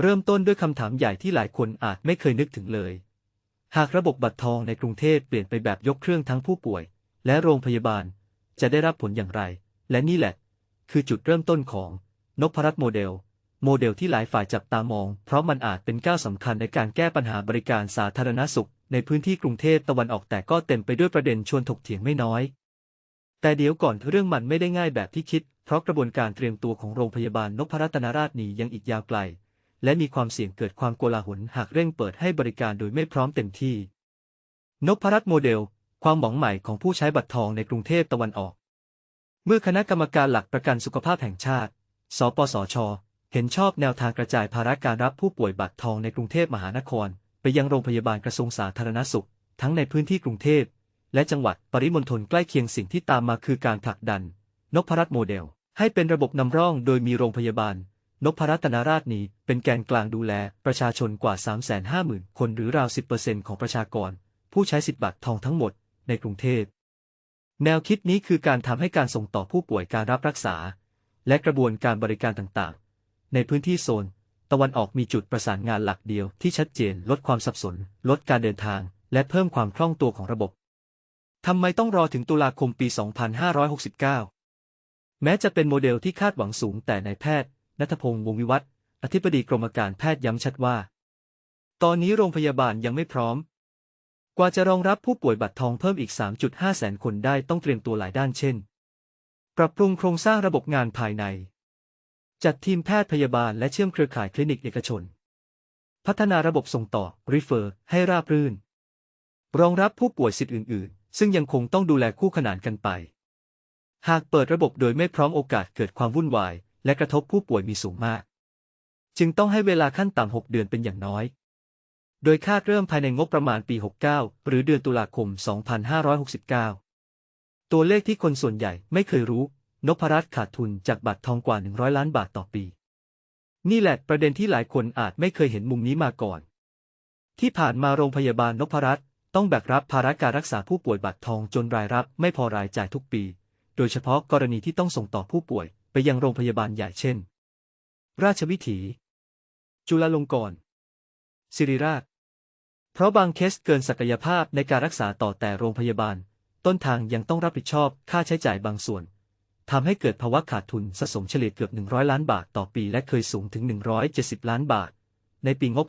เริ่มต้นด้วยคำถามใหญ่ที่หลายคนอาจไม่เคยนึกถึงเลย หากระบบบัตรทองในกรุงเทพเปลี่ยนไปแบบยกเครื่องทั้งผู้ป่วย และโรงพยาบาล จะได้รับผลอย่างไร และนี่แหละ คือจุดเริ่มต้นของนพรัตน์โมเดล โมเดลที่หลายฝ่ายจับตามอง เพราะมันอาจเป็นก้าวสำคัญในการแก้ปัญหาบริการสาธารณสุข ในพื้นที่กรุงเทพตะวันออกแต่ก็เต็มไปด้วยประเด็นชวนถกเถียงไม่น้อย แต่เดี๋ยวก่อนเรื่องมันไม่ได้ง่ายแบบที่คิด เพราะกระบวนการเตรียมตัวของโรงพยาบาลนพรัตนราชนียังอีกยาวไกล และมีความเสี่ยงเกิดความโกลาหลหากเร่งเปิดให้บริการโดยไม่พร้อมเต็มที่ นพรัตน์โมเดล ความหวังใหม่ของผู้ใช้บัตรทองในกรุงเทพตะวันออก เมื่อคณะกรรมการหลักประกันสุขภาพแห่งชาติ สปสช เห็นชอบแนวทางกระจายภาระการรับผู้ป่วยบัตรทองในกรุงเทพมหานคร ไปยังโรงพยาบาลกระทรวงสาธารณสุข ทั้งในพื้นที่กรุงเทพและจังหวัดปริมณฑลใกล้เคียงสิ่งที่ตามมาคือการผลักดัน นพรัตน์โมเดล ให้เป็นระบบนำร่องโดยมีโรงพยาบาล นพรัตนราชนีเป็นแกนกลางดูแลประชาชนกว่า 350,000 คนหรือราว 10%ของประชากร ผู้ใช้สิทธิบัตรทองทั้งหมดในกรุงเทพ แนวคิดนี้คือการทำให้การส่งต่อผู้ป่วยการรับรักษา และกระบวนการบริการต่างๆ ในพื้นที่โซน ตะวันออกมีจุดประสานงานหลักเดียวที่ชัดเจนลดความสับสน ลดการเดินทาง และเพิ่มความคล่องตัวของระบบทำไมต้องรอถึงตุลาคมปี 2569 แม้จะเป็นโมเดลที่คาดหวังสูงแต่นายแพทย์ นัทพงษ์วงวิวัฒอธิบดีกรมการแพทย์ย้ำชัดว่า ตอนนี้โรงพยาบาลยังไม่พร้อม กว่าจะรองรับผู้ป่วยบัตรทองเพิ่มอีก 3.5 แสนคนได้ต้องเตรียมตัวหลายด้านเช่น ปรับปรุงโครงสร้างระบบงานภายใน จัดทีมแพทย์พยาบาลและเชื่อมเครือข่ายคลินิกเอกชน พัฒนาระบบส่งต่อ refer ให้ราบรื่น รองรับผู้ป่วยสิทธิ์อื่น ๆ ซึ่งยังคงต้องดูแลคู่ขนานกันไป หากเปิดระบบโดยไม่พร้อมโอกาสเกิดความวุ่นวาย และกระทบผู้ป่วยมีสูงมาก จึงต้องให้เวลาขั้นต่ำ 6 เดือนเป็นอย่างน้อย โดยคาดเริ่มภายในงบประมาณปี 69 หรือเดือนตุลาคม 2569 ตัวเลขที่คนส่วนใหญ่ไม่เคยรู้ นพรัตน์ขาดทุนจากบัตรทองกว่า 100 ล้านบาทต่อปี นี่แหละประเด็นที่หลายคนอาจไม่เคยเห็นมุมนี้มาก่อน ที่ผ่านมาโรงพยาบาลนพรัตน์ต้องแบกรับภาระการรักษาผู้ป่วยบัตรทองจนรายรับไม่พอรายจ่ายทุกปี โดยเฉพาะกรณีที่ต้องส่งต่อผู้ป่วย ไปยังโรงพยาบาลใหญ่เช่น ราชวิถี จุฬาลงกรณ์ศิริราช เพราะบางเคสเกินศักยภาพในการรักษาต่อแต่โรงพยาบาล ต้นทางยังต้องรับผิดชอบค่าใช้จ่ายบางส่วนทำให้เกิดภาวะขาดทุนสะสมเฉลี่ยเกือบ 100 ล้านบาทต่อปี และเคยสูงถึง 170 ล้านบาท ในปีงบ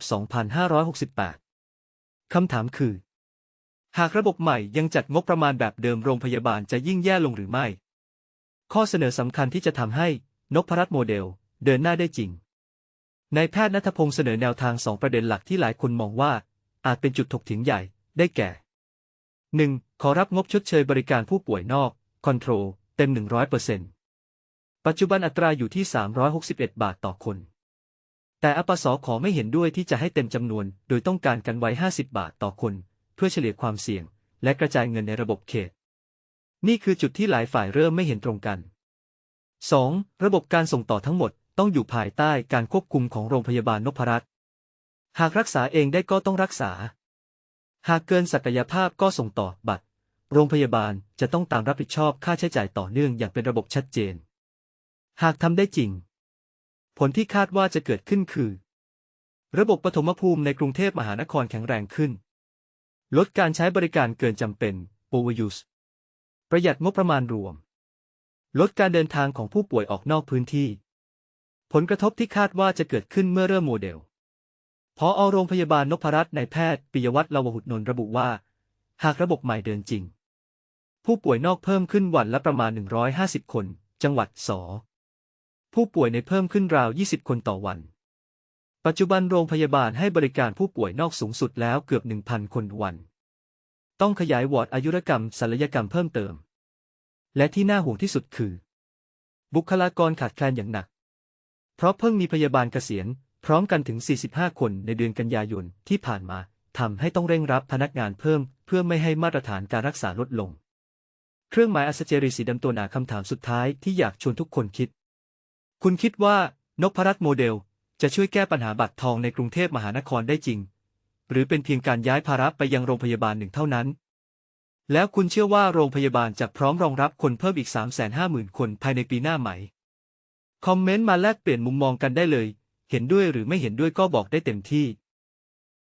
2568 คำถามคือ หากระบบใหม่ยังจัดงบประมาณแบบเดิมโรงพยาบาลจะยิ่งแย่ลงหรือไม่ ข้อเสนอสำคัญที่จะทำให้นพรัตน์โมเดล เดินหน้าได้จริงนายแพทย์นัทพงศ์เสนอแนวทางสองประเด็นหลักที่หลายคนมองว่า อาจเป็นจุดถกเถียงใหญ่ได้แก่ 1. ขอรับงบชดเชยบริการผู้ป่วยนอก คอนโทรลเต็ม 100%ปัจจุบันอัตราอยู่ที่ 361 บาทต่อคน แต่อปสขอไม่เห็นด้วยที่จะให้เต็มจำนวน โดยต้องการกันไว้ 50 บาทต่อคน เพื่อเฉลี่ยความเสี่ยง และกระจายเงินในระบบเขต นี่คือจุดที่หลายฝ่ายเริ่มไม่เห็นตรงกัน 2. ระบบการส่งต่อทั้งหมดต้องอยู่ภายใต้การควบคุมของโรงพยาบาลนพรัตน์หากรักษาเองได้ก็ต้องรักษา หากเกินศักยภาพก็ส่งต่อบัตร โรงพยาบาลจะต้องตามรับผิดชอบค่าใช้จ่ายต่อเนื่องอย่างเป็นระบบชัดเจน หากทำได้จริง ผลที่คาดว่าจะเกิดขึ้นคือ ระบบปฐมภูมิในกรุงเทพมหานครแข็งแรงขึ้น ลดการใช้บริการเกินจำเป็น overuse ประหยัดงบประมาณรวม ลดการเดินทางของผู้ป่วยออกนอกพื้นที่ ผลกระทบที่คาดว่าจะเกิดขึ้นเมื่อเริ่มโมเดลพออโรงพยาบาลนพรัตน์นายแพทย์ปิยวัฒน์ลาวหุตนนระบุว่า หากระบบใหม่เดินจริง ผู้ป่วยนอกเพิ่มขึ้นวันละประมาณ 150 คน จังหวัดสอผู้ป่วยในเพิ่มขึ้นราว 20 คนต่อวัน ปัจจุบันโรงพยาบาลให้บริการผู้ป่วยนอกสูงสุดแล้วเกือบ 1,000 คนวัน ต้องขยายวอร์ดอายุรกรรมศัลยกรรมเพิ่มเติม และที่น่าห่วงที่สุดคือ บุคลากรขาดแคลนอย่างหนัก เพราะเพิ่งมีพยาบาลเกษียณ พร้อมกันถึง 45 คนในเดือนกันยายนที่ผ่านมาทำให้ต้องเร่งรับพนักงานเพิ่ม เพื่อไม่ให้มาตรฐานการรักษาลดลง เครื่องหมายอัศเจรีสีดำตัวหนาคำถามสุดท้ายที่อยากชวนทุกคนคิด คุณคิดว่านพรัตโมเดล จะช่วยแก้ปัญหาบัตรทองในกรุงเทพมหานครได้จริง หรือเป็นเพียงการย้ายภาระไปยังโรงพยาบาลหนึ่งเท่านั้น แล้วคุณเชื่อว่าโรงพยาบาลจะพร้อมรองรับคนเพิ่มอีก 350,000 คนภายในปีหน้าไหม คอมเมนต์มาแลกเปลี่ยนมุมมองกันได้เลย เห็นด้วยหรือไม่เห็นด้วยก็บอกได้เต็มที่